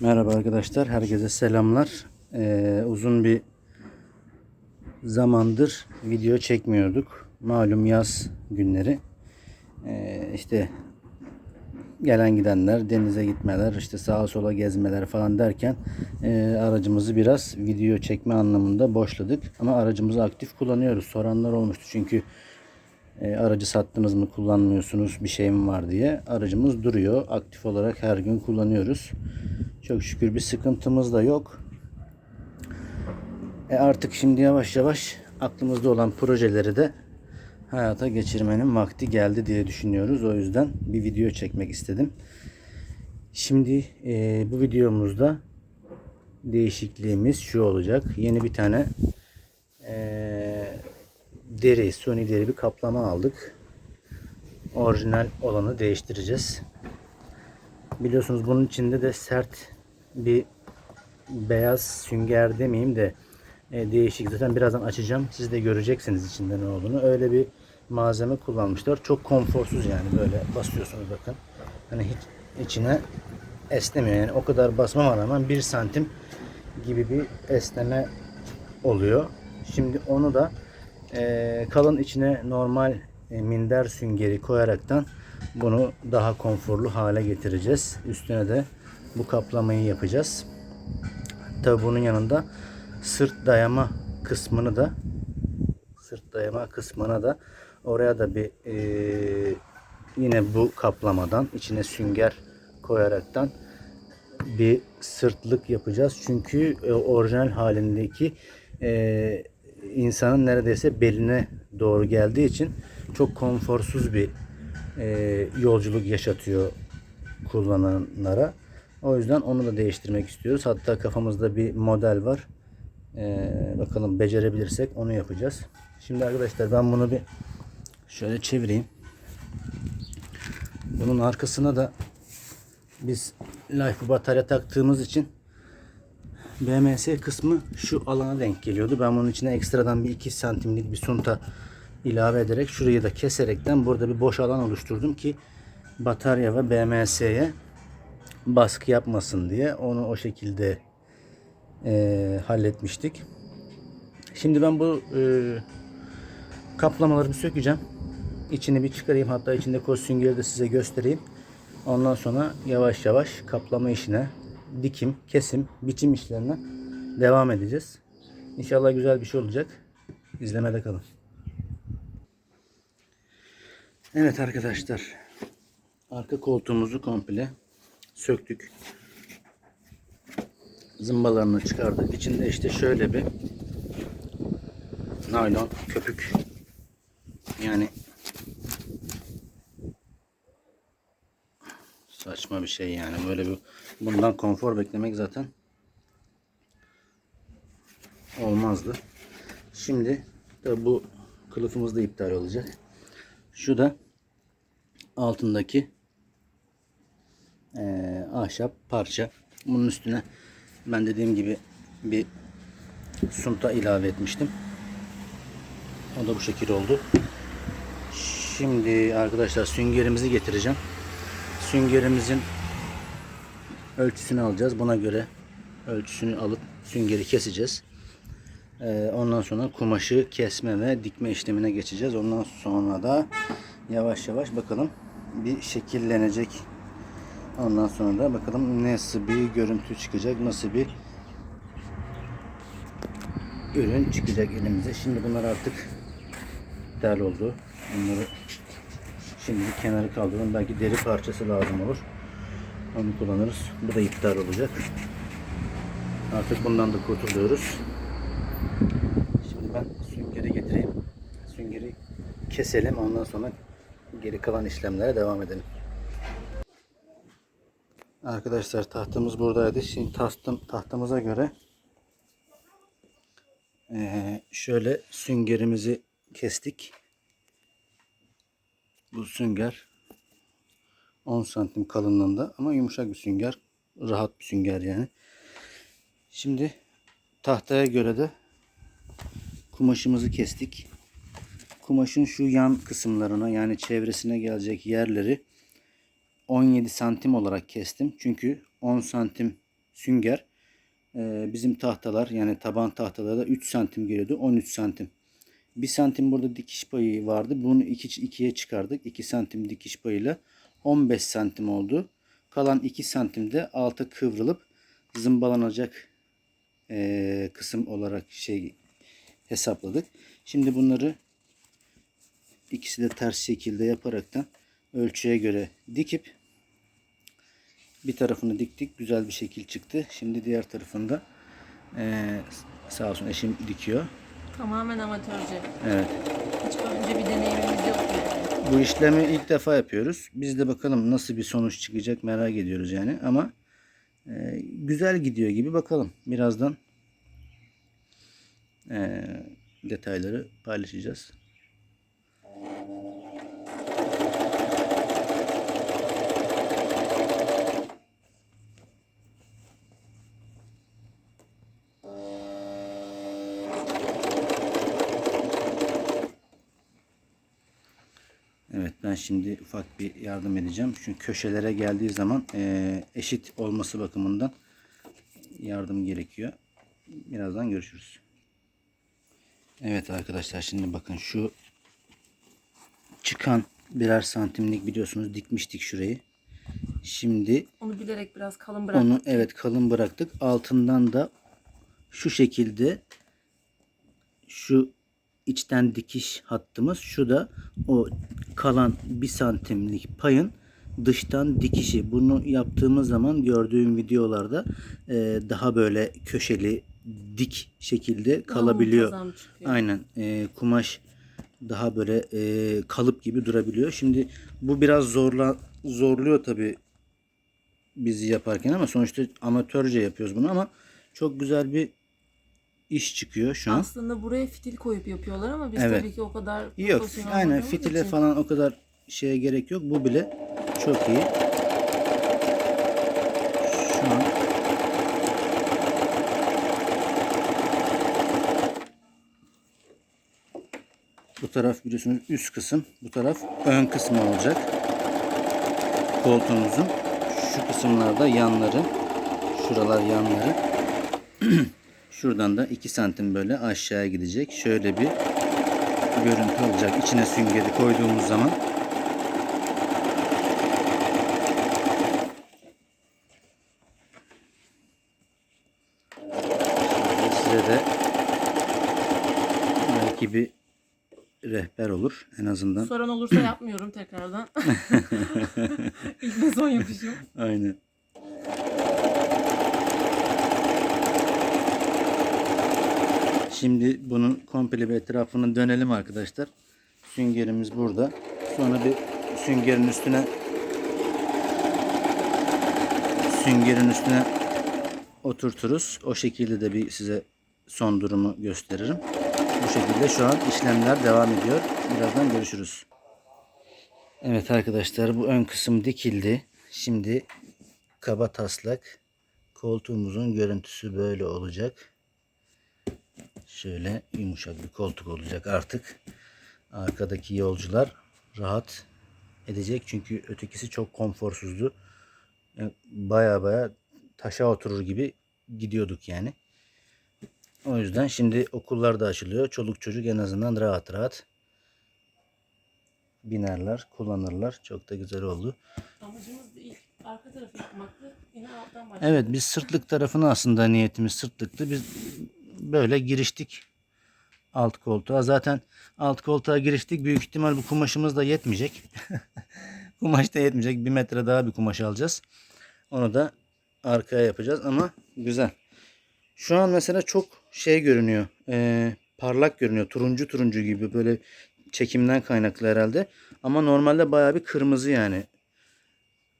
Merhaba arkadaşlar, herkese selamlar. Ee, uzun bir zamandır video çekmiyorduk. Malum yaz günleri. Ee, işte gelen gidenler, denize gitmeler, işte sağa sola gezmeler falan derken e, aracımızı biraz video çekme anlamında boşladık. Ama aracımızı aktif kullanıyoruz. Soranlar olmuştu çünkü e, aracı sattınız mı kullanmıyorsunuz bir şey mi var diye. Aracımız duruyor. Aktif olarak her gün kullanıyoruz. Çok şükür bir sıkıntımız da yok. E artık şimdi yavaş yavaş aklımızda olan projeleri de hayata geçirmenin vakti geldi diye düşünüyoruz. O yüzden bir video çekmek istedim. Şimdi e, bu videomuzda değişikliğimiz şu olacak. Yeni bir tane e, deri, suni deri bir kaplama aldık. Orijinal olanı değiştireceğiz. Biliyorsunuz bunun içinde de sert bir beyaz sünger demeyeyim de e, değişik. Zaten birazdan açacağım. Siz de göreceksiniz içinde ne olduğunu. Öyle bir malzeme kullanmışlar. Çok konforsuz yani böyle basıyorsunuz bakın. Hani hiç içine esnemiyor. Yani o kadar basmama rağmen 1 santim gibi bir esneme oluyor. Şimdi onu da e, kalın içine normal e, minder süngeri koyaraktan bunu daha konforlu hale getireceğiz. Üstüne de bu kaplamayı yapacağız. Tabi bunun yanında sırt dayama kısmını da sırt dayama kısmına da oraya da bir e, yine bu kaplamadan içine sünger koyaraktan bir sırtlık yapacağız. Çünkü e, orijinal halindeki e, insanın neredeyse beline doğru geldiği için çok konforsuz bir e, yolculuk yaşatıyor kullananlara. O yüzden onu da değiştirmek istiyoruz. Hatta kafamızda bir model var. Ee, bakalım becerebilirsek onu yapacağız. Şimdi arkadaşlar ben bunu bir şöyle çevireyim. Bunun arkasına da biz Life batarya taktığımız için BMS kısmı şu alana denk geliyordu. Ben bunun içine ekstradan bir 2 santimlik bir sunta ilave ederek şurayı da keserekten burada bir boş alan oluşturdum ki batarya ve BMS'ye baskı yapmasın diye onu o şekilde e, halletmiştik. Şimdi ben bu e, kaplamaları bir sökeceğim. İçini bir çıkarayım. Hatta içinde koz süngeri de size göstereyim. Ondan sonra yavaş yavaş kaplama işine, dikim, kesim, biçim işlerine devam edeceğiz. İnşallah güzel bir şey olacak. İzlemede kalın. Evet arkadaşlar. Arka koltuğumuzu komple söktük. Zımbalarını çıkardık. İçinde işte şöyle bir naylon köpük yani saçma bir şey yani böyle bir bundan konfor beklemek zaten olmazdı. Şimdi bu kılıfımız da iptal olacak. Şu da altındaki eee, ahşap parça. Bunun üstüne ben dediğim gibi bir sunta ilave etmiştim. O da bu şekil oldu. Şimdi arkadaşlar süngerimizi getireceğim. Süngerimizin ölçüsünü alacağız. Buna göre ölçüsünü alıp süngeri keseceğiz. Ee, ondan sonra kumaşı kesme ve dikme işlemine geçeceğiz. Ondan sonra da yavaş yavaş bakalım bir şekillenecek. Ondan sonra da bakalım nasıl bir görüntü çıkacak, nasıl bir ürün çıkacak elimize. Şimdi bunlar artık iptal oldu. Bunları şimdi bir kenara kaldıralım. Belki deri parçası lazım olur. Onu kullanırız. Bu da iptal olacak. Artık bundan da kurtuluyoruz. Şimdi ben süngeri getireyim. Süngeri keselim. Ondan sonra geri kalan işlemlere devam edelim. Arkadaşlar tahtamız buradaydı. Şimdi tahtım, tahtamıza göre şöyle süngerimizi kestik. Bu sünger 10 santim kalınlığında ama yumuşak bir sünger. Rahat bir sünger yani. Şimdi tahtaya göre de kumaşımızı kestik. Kumaşın şu yan kısımlarına yani çevresine gelecek yerleri 17 santim olarak kestim. Çünkü 10 santim sünger. Bizim tahtalar yani taban tahtaları da 3 santim geliyordu. 13 santim. 1 santim burada dikiş payı vardı. Bunu 2 ikiye çıkardık. 2 santim dikiş payıyla 15 santim oldu. Kalan 2 santimde alta kıvrılıp zımbalanacak eee, kısım olarak şey hesapladık. Şimdi bunları ikisi de ters şekilde yaparaktan ölçüye göre dikip bir tarafını diktik. Güzel bir şekil çıktı. Şimdi diğer tarafında eee sağ olsun eşim dikiyor. Tamamen amatörce. Evet. Hiç önce bir deneyimimiz yok yani. Bu işlemi ilk defa yapıyoruz. Biz de bakalım nasıl bir sonuç çıkacak merak ediyoruz yani. Ama e, güzel gidiyor gibi bakalım. Birazdan e, detayları paylaşacağız. Evet ben şimdi ufak bir yardım edeceğim. Çünkü köşelere geldiği zaman eee, eşit olması bakımından yardım gerekiyor. Birazdan görüşürüz. Evet arkadaşlar şimdi bakın şu çıkan birer santimlik biliyorsunuz dikmiştik şurayı. Şimdi Onu bilerek biraz kalın bıraktık. onu evet kalın bıraktık. Altından da şu şekilde şu içten dikiş hattımız şu da o kalan bir santimlik payın dıştan dikişi. Bunu yaptığımız zaman gördüğüm videolarda e, daha böyle köşeli dik şekilde kalabiliyor. Aynen e, kumaş daha böyle e, kalıp gibi durabiliyor. Şimdi bu biraz zorla zorluyor tabi bizi yaparken ama sonuçta amatörce yapıyoruz bunu ama çok güzel bir iş çıkıyor şu an. Aslında buraya fitil koyup yapıyorlar ama biz Evet. tabii ki o kadar Yok profesyonel aynen olmadığımız fitile için falan o kadar şeye gerek yok. Bu bile çok iyi. Şu an bu taraf biliyorsunuz üst kısım. Bu taraf ön kısmı olacak. Koltuğumuzun şu kısımlarda yanları. Şuralar yanları. Şuradan da 2 santim böyle aşağıya gidecek. Şöyle bir görüntü olacak. İçine süngeri koyduğumuz zaman size de belki bir rehber olur en azından. Soran olursa yapmıyorum tekrardan. İlk ve son yapışım. Aynen. Şimdi bunun komple bir etrafını dönelim arkadaşlar. Süngerimiz burada. Sonra bir süngerin üstüne süngerin üstüne oturturuz. O şekilde de bir size son durumu gösteririm. Bu şekilde şu an işlemler devam ediyor. Birazdan görüşürüz. Evet arkadaşlar bu ön kısım dikildi. Şimdi kaba taslak koltuğumuzun görüntüsü böyle olacak. Şöyle yumuşak bir koltuk olacak artık. Arkadaki yolcular rahat edecek. Çünkü ötekisi çok konforsuzdu. Yani baya baya taşa oturur gibi gidiyorduk yani. O yüzden şimdi okullar da açılıyor. Çoluk çocuk en azından rahat rahat binerler, kullanırlar. Çok da güzel oldu. Amacımız ilk arka tarafı yapmaktı. Yine alttan başladık. Evet biz sırtlık tarafını aslında niyetimiz sırtlıktı. Biz böyle giriştik alt koltuğa. Zaten alt koltuğa giriştik. Büyük ihtimal bu kumaşımız da yetmeyecek. kumaş da yetmeyecek. Bir metre daha bir kumaş alacağız. Onu da arkaya yapacağız ama güzel. Şu an mesela çok şey görünüyor. Ee, parlak görünüyor. Turuncu turuncu gibi böyle çekimden kaynaklı herhalde. Ama normalde bayağı bir kırmızı yani.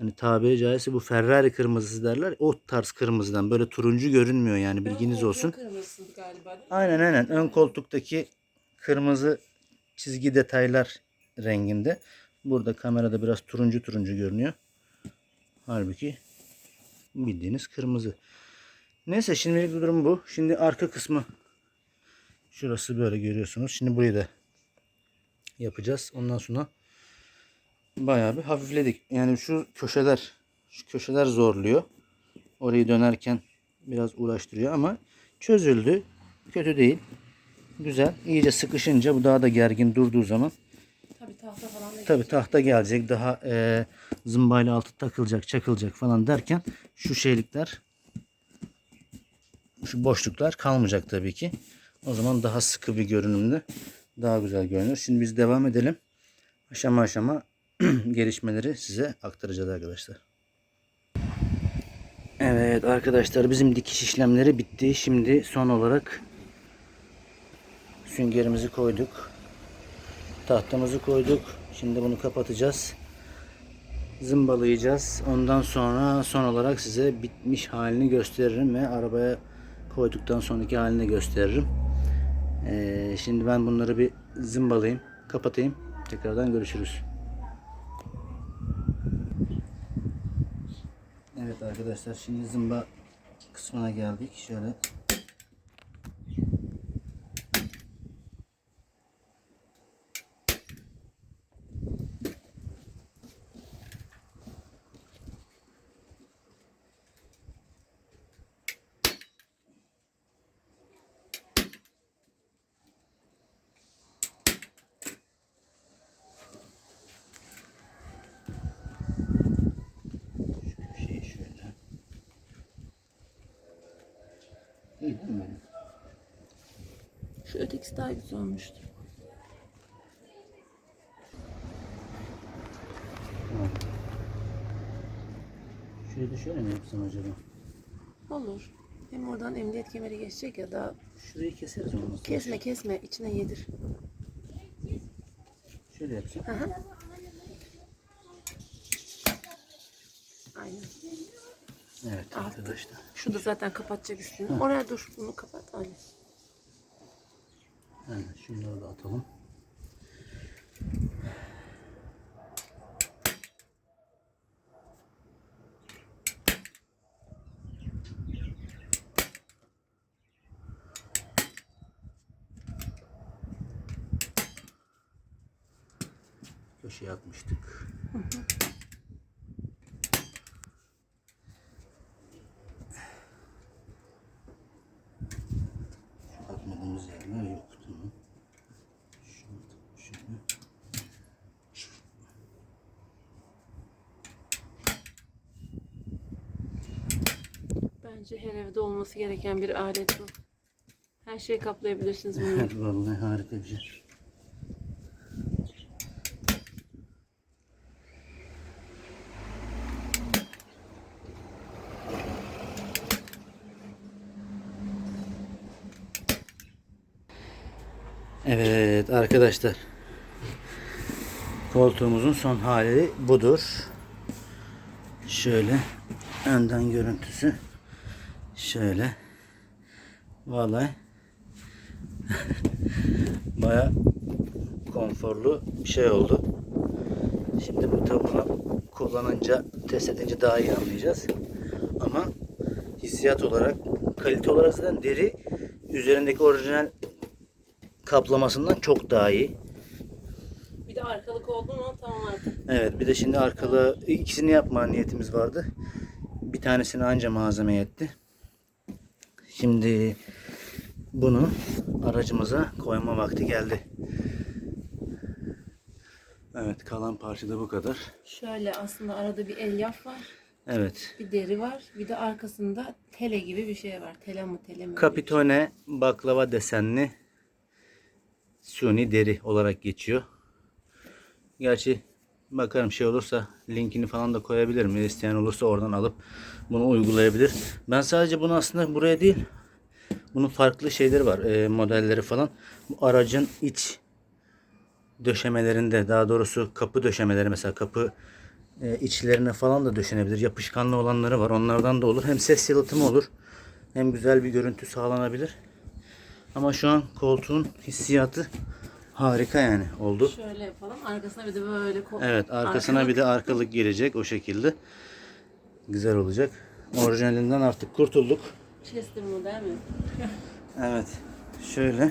Hani tabiri caizse bu Ferrari kırmızısı derler. O tarz kırmızıdan böyle turuncu görünmüyor yani bilginiz olsun. Galiba değil mi? Aynen aynen ön koltuktaki kırmızı çizgi detaylar renginde. Burada kamerada biraz turuncu turuncu görünüyor. Halbuki bildiğiniz kırmızı. Neyse şimdilik durum bu. Şimdi arka kısmı şurası böyle görüyorsunuz. Şimdi burayı da yapacağız. Ondan sonra bayağı bir hafifledik. Yani şu köşeler şu köşeler zorluyor. orayı dönerken biraz uğraştırıyor ama çözüldü. Kötü değil. Güzel. İyice sıkışınca bu daha da gergin durduğu zaman Tabii tahta falan da tabi tahta gelecek. Daha e, zımbayla altı takılacak, çakılacak falan derken şu şeylikler şu boşluklar kalmayacak tabii ki. O zaman daha sıkı bir görünümlü daha güzel görünür. Şimdi biz devam edelim. Aşama aşama gelişmeleri size aktaracağız arkadaşlar. Evet arkadaşlar bizim dikiş işlemleri bitti. Şimdi son olarak süngerimizi koyduk. Tahtamızı koyduk. Şimdi bunu kapatacağız. Zımbalayacağız. Ondan sonra son olarak size bitmiş halini gösteririm ve arabaya koyduktan sonraki halini gösteririm. Ee, şimdi ben bunları bir zımbalayayım, kapatayım. Tekrardan görüşürüz. Evet arkadaşlar şimdi zımba kısmına geldik. Şöyle şu köşeyi şöyle. İyi değil mi? Şu ötekisi daha güzel olmuştur. Şurayı da şöyle mi yapsam acaba? Olur. Hem oradan emniyet kemeri geçecek ya da Şurayı keseriz olmazsa. kesme kesme içine yedir. Şöyle yapsam. Aha. Aynen. Evet arkadaşlar. Şu da zaten kapatacak üstünü. Oraya dur. Bunu kapat. Aynen. Aynen şunları da atalım. Köşeye atmıştık. Şu atmadığımız yerler yok. Tamam. Şunu da şöyle. Bence her evde olması gereken bir alet bu. Her şeyi kaplayabilirsiniz. Evet vallahi harika bir şey. Evet arkadaşlar. Koltuğumuzun son hali budur. Şöyle önden görüntüsü. Şöyle. Vallahi baya konforlu bir şey oldu. Şimdi bu tabi bunu kullanınca, test edince daha iyi anlayacağız. Ama hissiyat olarak, kalite olarak zaten deri üzerindeki orijinal kaplamasından çok daha iyi. Bir de arkalık oldu mu tamam artık. Evet bir de şimdi arkalı ikisini yapma niyetimiz vardı. Bir tanesini anca malzeme yetti. Şimdi bunu aracımıza koyma vakti geldi. Evet kalan parça da bu kadar. Şöyle aslında arada bir elyaf var. Evet. Bir deri var. Bir de arkasında tele gibi bir şey var. Tele mi tele mi? Kapitone baklava desenli suni deri olarak geçiyor. Gerçi bakarım şey olursa linkini falan da koyabilirim. İsteyen olursa oradan alıp bunu uygulayabilir. Ben sadece bunu aslında buraya değil bunun farklı şeyleri var. e, modelleri falan. Bu aracın iç döşemelerinde daha doğrusu kapı döşemeleri mesela kapı e, içlerine falan da döşenebilir. Yapışkanlı olanları var. Onlardan da olur. Hem ses yalıtımı olur. Hem güzel bir görüntü sağlanabilir. Ama şu an koltuğun hissiyatı harika yani oldu. Şöyle yapalım. Arkasına bir de böyle. Evet arkasına bir de arkalık gelecek o şekilde. Güzel olacak. Orijinalinden artık kurtulduk. Chester model mi? Evet. Şöyle.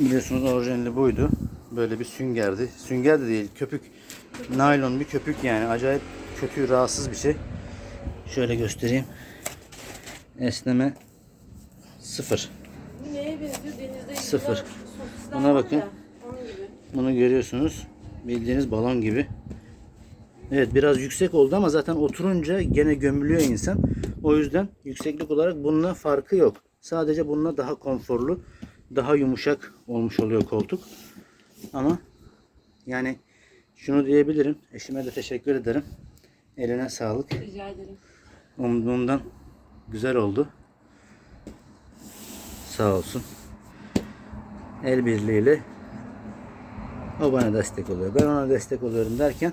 Biliyorsunuz orijinali buydu. Böyle bir süngerdi. Sünger de değil köpük. Naylon bir köpük yani. Acayip kötü rahatsız bir şey. Şöyle göstereyim. Esneme sıfır. Neye benziyor? Denizde Sıfır. Buna bakın. Bunu görüyorsunuz. Bildiğiniz balon gibi. Evet biraz yüksek oldu ama zaten oturunca gene gömülüyor insan. O yüzden yükseklik olarak bununla farkı yok. Sadece bununla daha konforlu, daha yumuşak olmuş oluyor koltuk. Ama yani şunu diyebilirim. Eşime de teşekkür ederim. Eline sağlık. Rica ederim. Umduğumdan güzel oldu. Sağ olsun. El birliğiyle o bana destek oluyor. Ben ona destek oluyorum derken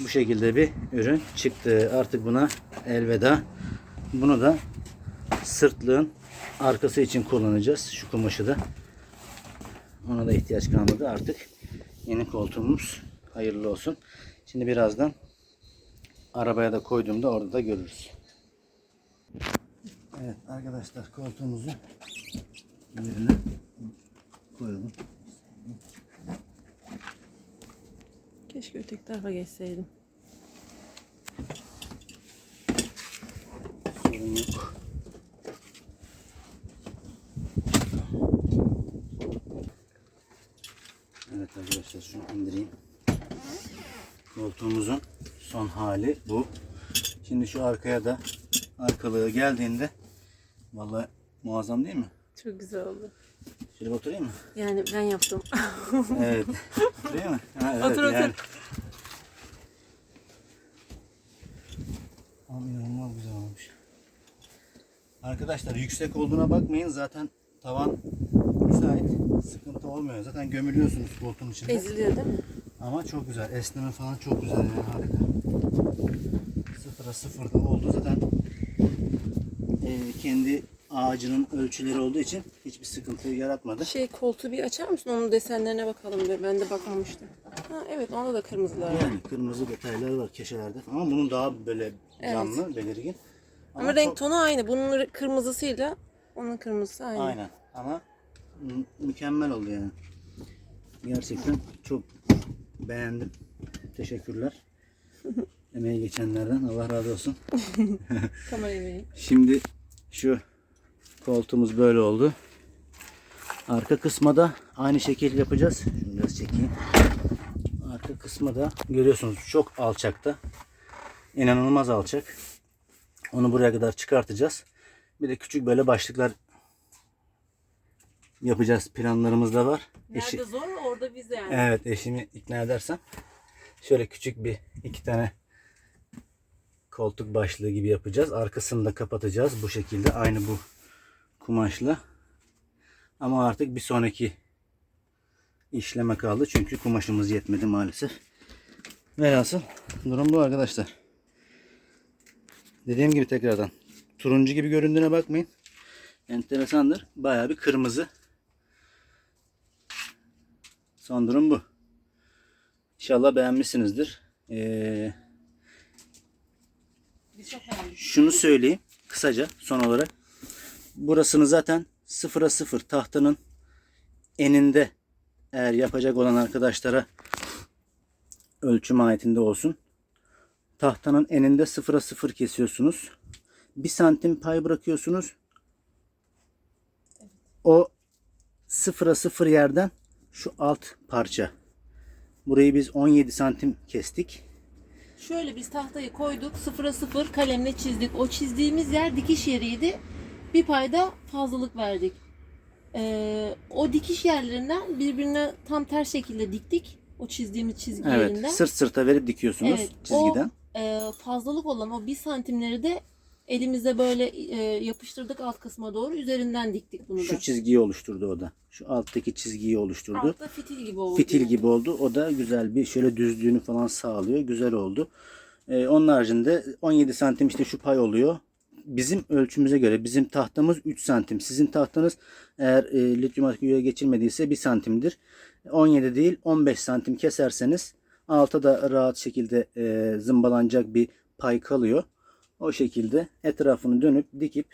bu şekilde bir ürün çıktı. Artık buna elveda. Bunu da sırtlığın arkası için kullanacağız. Şu kumaşı da. Ona da ihtiyaç kalmadı. Artık yeni koltuğumuz hayırlı olsun. Şimdi birazdan arabaya da koyduğumda orada da görürüz. Evet arkadaşlar koltuğumuzu yerine koyalım. Keşke öteki tarafa geçseydim. Sorun yok. Evet arkadaşlar şunu indireyim. Koltuğumuzun son hali bu. Şimdi şu arkaya da arkalığı geldiğinde vallahi muazzam değil mi? Çok güzel oldu. Şöyle oturayım mı? Yani ben yaptım. Evet. Oturayım mı? Ha, evet, Otur, otur. yani. İnanılmaz güzel olmuş. Arkadaşlar yüksek olduğuna bakmayın. Zaten tavan müsait. Sıkıntı olmuyor. Zaten gömülüyorsunuz koltuğun içinde. Eziliyor değil mi? Ama çok güzel. Esneme falan çok güzel yani harika. Sıfıra sıfırda oldu. Zaten e, kendi ağacının ölçüleri olduğu için hiçbir sıkıntı yaratmadı. Şey koltuğu bir açar mısın? Onun desenlerine bakalım bir. Ben de bakmamıştım. Ha, evet onda da kırmızılar var. Yani kırmızı detaylar var köşelerde ama bunun daha böyle canlı, belirgin. Ama, renk çok- tonu aynı. Bunun kırmızısıyla onun kırmızısı aynı. Aynen ama mü- mükemmel oldu yani. Gerçekten çok beğendim. Teşekkürler. Emeği geçenlerden Allah razı olsun. Kamera emeği. Şimdi şu koltuğumuz böyle oldu. Arka kısma da aynı şekil yapacağız. Şunu biraz çekeyim. Arka kısma da görüyorsunuz çok alçakta. İnanılmaz alçak. Onu buraya kadar çıkartacağız. Bir de küçük böyle başlıklar yapacağız. Planlarımız da var. Eşi- Nerede zor orada biz yani. Evet eşimi ikna edersem şöyle küçük bir iki tane koltuk başlığı gibi yapacağız. Arkasını da kapatacağız bu şekilde aynı bu kumaşla. Ama artık bir sonraki işleme kaldı çünkü kumaşımız yetmedi maalesef. Velhasıl durum bu arkadaşlar. Dediğim gibi tekrardan turuncu gibi göründüğüne bakmayın. Enteresandır. Bayağı bir kırmızı. Son durum bu. İnşallah beğenmişsinizdir. Ee, beğendik. şunu söyleyeyim kısaca son olarak. Burasını zaten sıfıra sıfır tahtanın eninde eğer yapacak olan arkadaşlara ölçü mahiyetinde olsun. Tahtanın eninde sıfıra sıfır kesiyorsunuz. Bir santim pay bırakıyorsunuz. O sıfıra sıfır yerden şu alt parça. Burayı biz 17 santim kestik. Şöyle biz tahtayı koyduk. Sıfıra sıfır kalemle çizdik. O çizdiğimiz yer dikiş yeriydi. Bir payda fazlalık verdik. Ee, o dikiş yerlerinden birbirine tam ters şekilde diktik. O çizdiğimiz çizgi Evet, yerinden. sırt sırta verip dikiyorsunuz Evet, çizgiden. O e, fazlalık olan o bir santimleri de elimizde böyle e, yapıştırdık alt kısma doğru. Üzerinden diktik bunu Şu da. çizgiyi oluşturdu o da. Şu alttaki çizgiyi oluşturdu. Altta fitil gibi oldu. Fitil yani. gibi oldu. O da güzel bir şöyle düzlüğünü falan sağlıyor. Güzel oldu. Ee, onun haricinde 17 santim işte şu pay oluyor. Bizim ölçümüze göre bizim tahtamız 3 santim. Sizin tahtanız eğer e, lityum aküye geçirmediyse 1 santimdir. 17 değil 15 santim keserseniz alta da rahat şekilde e, zımbalanacak bir pay kalıyor. O şekilde etrafını dönüp dikip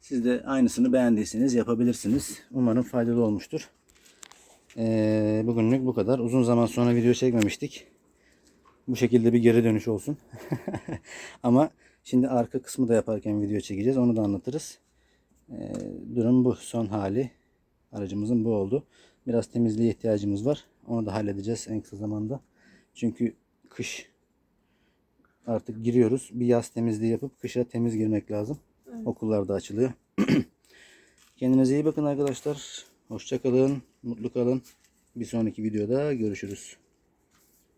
siz de aynısını beğendiyseniz yapabilirsiniz. Umarım faydalı olmuştur. Ee, bugünlük bu kadar. Uzun zaman sonra video çekmemiştik. Bu şekilde bir geri dönüş olsun. Ama Şimdi arka kısmı da yaparken video çekeceğiz. Onu da anlatırız. Ee, durum bu. Son hali. Aracımızın bu oldu. Biraz temizliğe ihtiyacımız var. Onu da halledeceğiz en kısa zamanda. Çünkü kış artık giriyoruz. Bir yaz temizliği yapıp kışa temiz girmek lazım. Okullar da açılıyor. Kendinize iyi bakın arkadaşlar. Hoşça kalın. Mutlu kalın. Bir sonraki videoda görüşürüz.